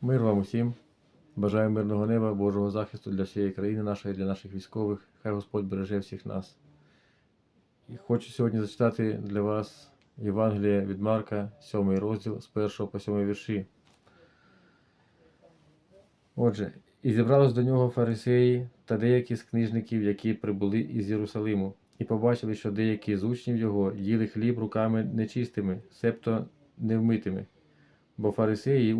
Мир вам усім. Бажаю мирного неба, Божого захисту для всієї країни нашої, для наших військових. Хай Господь береже всіх нас. І хочу сьогодні зачитати для вас Євангеліє від Марка, 7 розділ з 1 по 7 вірші. Отже, і зібрались до нього фарисеї та деякі з книжників, які прибули із Єрусалиму, і побачили, що деякі з учнів його їли хліб руками нечистими, себто невмитими. Бо фарисеї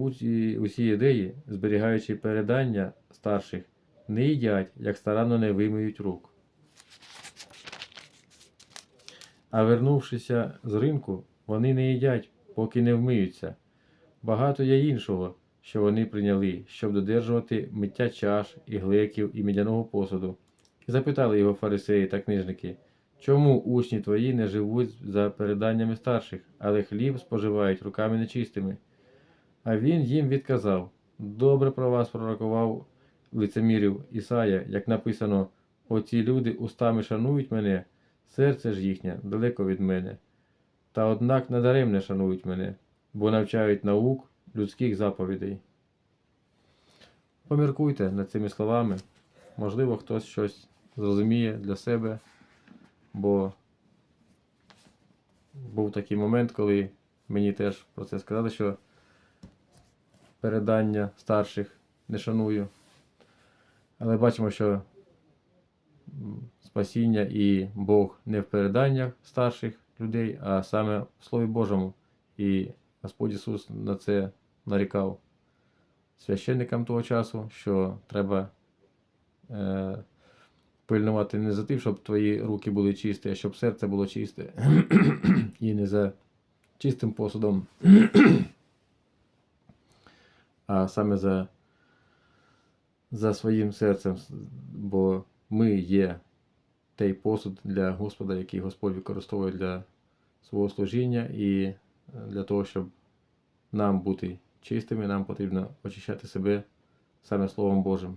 усі єдеї, зберігаючи передання старших, не їдять, як старанно не вимиють рук. А вернувшися з ринку, вони не їдять, поки не вмиються. Багато є іншого, що вони прийняли, щоб додержувати миття чаш і глеків і мідяного посуду. І запитали його фарисеї та книжники, чому учні твої не живуть за переданнями старших, але хліб споживають руками нечистими. А він їм відказав: Добре про вас пророкував лицемірів Ісая, як написано: Оці люди устами шанують мене, серце ж їхнє далеко від мене. Та однак надаремне шанують мене, бо навчають наук людських заповідей. Поміркуйте над цими словами. Можливо, хтось щось зрозуміє для себе, бо був такий момент, коли мені теж про це сказали, що передання старших не шаную. Але бачимо, що спасіння і Бог не в переданнях старших людей, а саме в Слові Божому. І Господь Ісус на це нарікав священникам того часу, що треба е, пильнувати не за тим, щоб твої руки були чисті, а щоб серце було чисте. і не за чистим посудом, а саме за, за своїм серцем, бо ми є той посуд для Господа, який Господь використовує для свого служіння, і е, для того, щоб нам бути чистими, нам потрібно очищати себе саме Словом Божим.